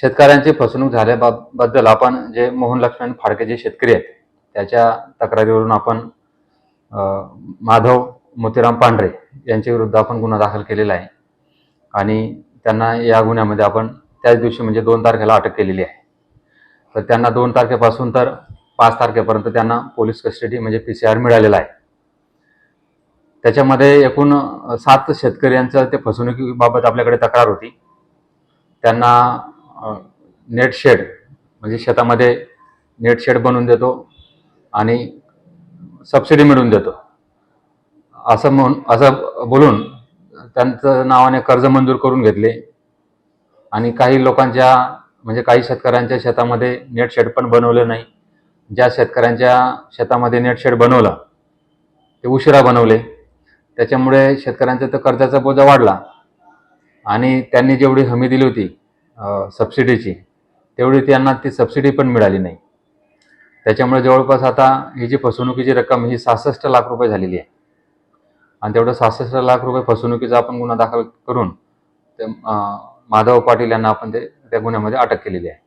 शेतकऱ्यांची फसवणूक झाल्याबद्दल आपण जे मोहन लक्ष्मण फाडके जे शेतकरी आहेत त्याच्या तक्रारीवरून आपण माधव मोतीराम पांढरे यांच्या विरुद्ध आपण गुन्हा दाखल केलेला आहे. आणि त्यांना या गुन्ह्यामध्ये आपण त्याच दिवशी म्हणजे दोन तारखेला अटक केलेली आहे. तर त्यांना दोन तारखेपासून तर पाच तारखेपर्यंत त्यांना पोलीस कस्टडी म्हणजे पी सी आर मिळालेला आहे. त्याच्यामध्ये एकूण सात शेतकऱ्यांचं ते फसवणुकीबाबत आपल्याकडे तक्रार होती. त्यांना नेट शेड म्हणजे शेतामध्ये नेट शेड बनवून देतो आणि सबसिडी मिळवून देतो. असं म्हणून असं बोलून त्यांचं नावाने कर्ज मंजूर करून घेतले आणि काही लोकांच्या म्हणजे काही शेतकऱ्यांच्या शेतामध्ये नेट शेड पण बनवलं नाही. ज्या शेतकऱ्यांच्या शेतामध्ये नेट शेड बनवलं ते उशिरा बनवले. त्याच्यामुळे शेतकऱ्यांचा तर कर्जाचा बोजा वाढला आणि त्यांनी जेवढी हमी दिली होती सबसिडीची तेवढी त्यांना ती सबसिडी पण मिळाली नाही. त्याच्यामुळे जवळपास आता ही जी फसवणुकीची रक्कम ही सहासष्ट लाख रुपये झालेली आहे. आणि तेवढं सहासष्ट लाख रुपये फसवणुकीचा आपण गुन्हा दाखल करून ते माधव पाटील यांना आपण ते त्या गुन्ह्यामध्ये अटक केलेली आहे.